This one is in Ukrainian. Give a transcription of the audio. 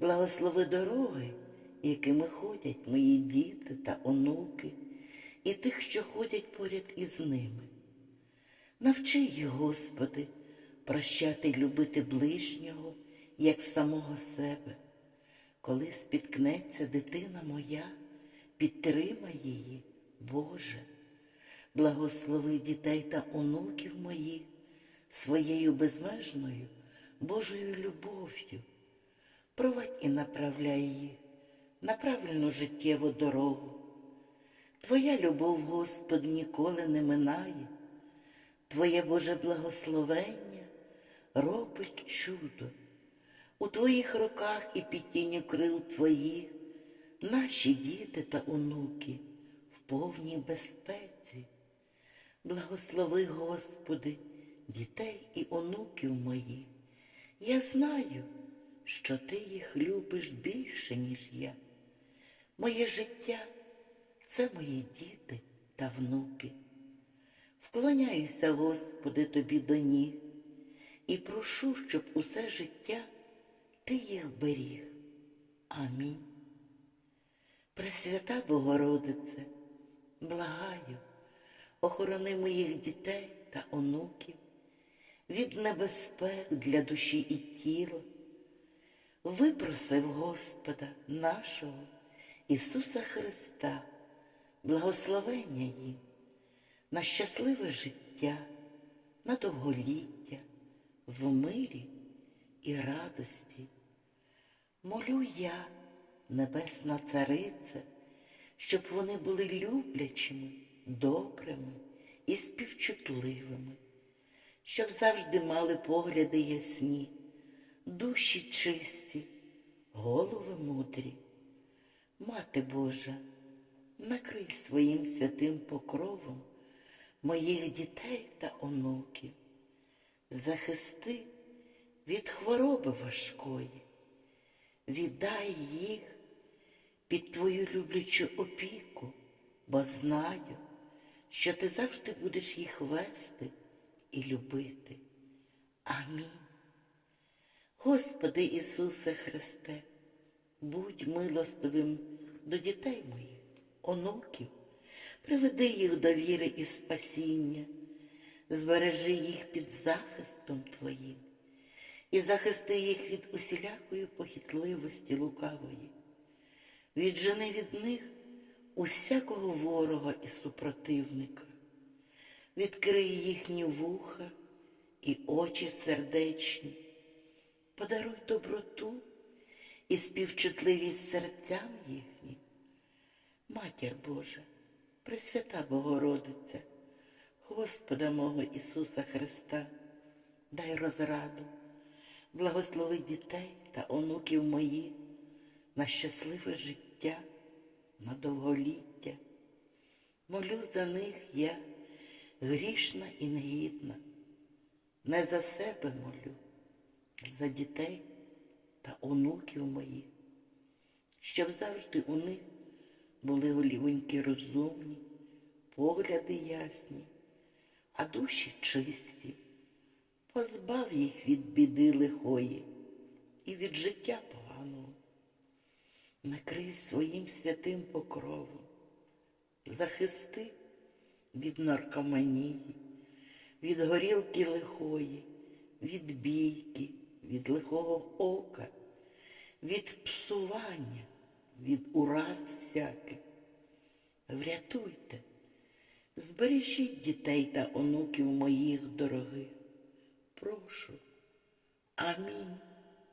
Благослови дороги, якими ходять мої діти та онуки, і тих, що ходять поряд із ними. Навчи їх, Господи, прощати й любити ближнього, як самого себе. Коли спіткнеться дитина моя, підтримай її, Боже. Благослови дітей та онуків моїх своєю безмежною Божою любов'ю. Провадь і направляй їх на правильну життєву дорогу. Твоя любов, Господи, ніколи не минає. Твоє Боже благословення робить чудо. У Твоїх руках і під тінню крил Твоїх наші діти та онуки в повній безпеці. Благослови, Господи, дітей і онуків моїх. Я знаю, що Ти їх любиш більше, ніж я. Моє життя це мої діти та внуки. Вклоняюся, Господи, Тобі до ніг і прошу, щоб усе життя Ти їх беріг. Амінь. Пресвята Богородице, благаю, охорони моїх дітей та онуків від небезпек для душі і тіла. Випросив Господа нашого Ісуса Христа, благословення їм на щасливе життя, на довголіття, в мирі і радості. Молю я, Небесна Царице, щоб вони були люблячими, добрими і співчутливими, щоб завжди мали погляди ясні, душі чисті, голови мудрі. Мати Божа, накрий своїм святим покровом моїх дітей та онуків, захисти від хвороби важкої, віддай їх під твою люблячу опіку, бо знаю, що ти завжди будеш їх вести і любити. Амінь. Господи Ісусе Христе, будь милостивим до дітей моїх, онуків, приведи їх до віри і спасіння, збережи їх під захистом Твоїм і захисти їх від усілякої похитливості лукавої. Віджени від них усякого ворога і супротивника, відкрий їхні вуха і очі сердечні, подаруй доброту і співчутливість серцям їхнім. Матір Божа, Пресвята Богородиця, Господа мого Ісуса Христа, дай розраду, благослови дітей та онуків моїх на щасливе життя, на довголіття. Молю за них я, грішна і негідна, не за себе молю, за дітей та онуків моїх, щоб завжди у них були голівоньки розумні, погляди ясні, а душі чисті. Позбав їх від біди лихої і від життя поганого. Накрий своїм святим покровом, захисти від наркоманії, від горілки лихої, від бійки, від лихого ока, від псування, від ураз всяких. Врятуйте, збережіть дітей та онуків моїх дорогих. Прошу. Амінь.